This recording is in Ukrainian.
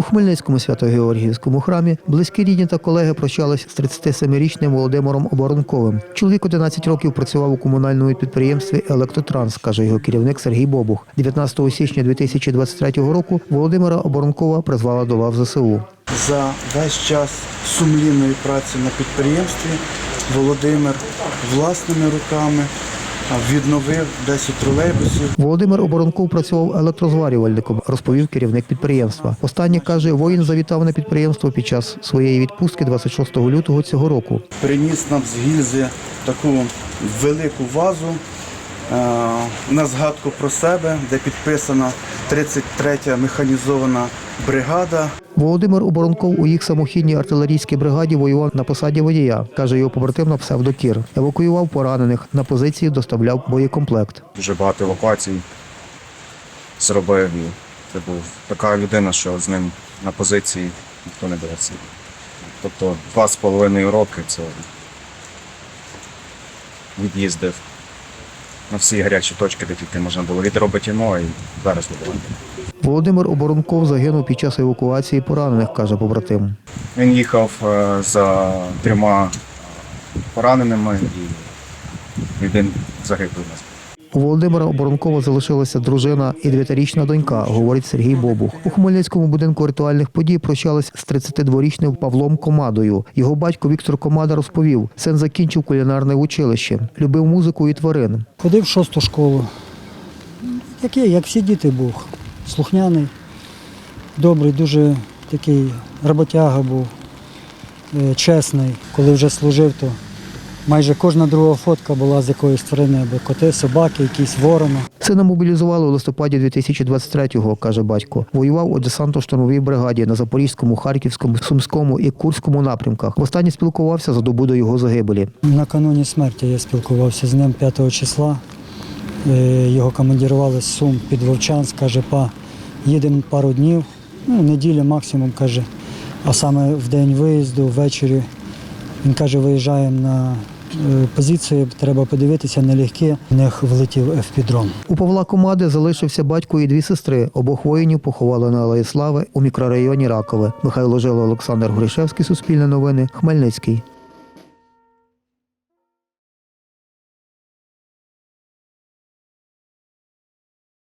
У Хмельницькому свято-Георгіївському храмі близькі рідні та колеги прощались з 37-річним Володимиром Оборонковим. Чоловік 11 років працював у комунальному підприємстві Електротранс, каже його керівник Сергій Бобух. 19 січня 2023 року Володимира Оборонкова призвала до лав ЗСУ. За весь час сумлінної праці на підприємстві Володимир власними руками відновив 10 тролейбусів. Володимир Оборонков працював електрозварювальником, розповів керівник підприємства. Останнє каже, воїн завітав на підприємство під час своєї відпустки 26 лютого цього року. Приніс нам з гільзи таку велику вазу е, на згадку про себе, де підписана 33-я механізована бригада. Володимир Оборонков у їх самохідній артилерійській бригаді воював на посаді водія, каже його побратим на псевдокір. Евакуював поранених, на позиції доставляв боєкомплект. дуже багато евакуацій зробив. І це був така людина, що з ним на позиції ніхто не береться. Тобто два з половиною роки це від'їздив на всі гарячі точки, де тільки можна було від Роботіно і зараз буде. Володимир Оборонков загинув під час евакуації поранених, каже побратим. Він їхав е, за трьома пораненими і він загиб у нас. У Володимира Оборонкова залишилася дружина і дев'ятирічна донька, говорить Сергій Бобух. У Хмельницькому будинку ритуальних подій прощались з 32-річним Павлом Комадою. Його батько Віктор Комада розповів, син закінчив кулінарне училище, любив музику і тварин. Ходив в шосту школу. Такий, як всі діти був. Слухняний, добрий, дуже такий роботяга був, е, чесний. Коли вже служив, то майже кожна друга фотка була з якоїсь тварини, або коти, собаки, якісь ворона. Сина мобілізували у листопаді 2023-го, каже батько. Воював у десантно-штурмовій бригаді на Запорізькому, Харківському, Сумському і Курському напрямках. Востаннє спілкувався за добу до його загибелі. Накануні смерті я спілкувався з ним 5 числа. Е, Його командирували з Сум під Вовчанськ, каже, па, їдемо пару днів, ну, неділя максимум, каже. А саме в день виїзду, ввечері, він каже, виїжджаємо на е, позицію, треба подивитися налегке. В них влетів FP-дрон. У Павла Комади залишився батько і дві сестри. Обох воїнів поховали на Алеї Слави у мікрорайоні Ракове. Михайло Жило, Олександр Гришевський, Суспільне новини, Хмельницький.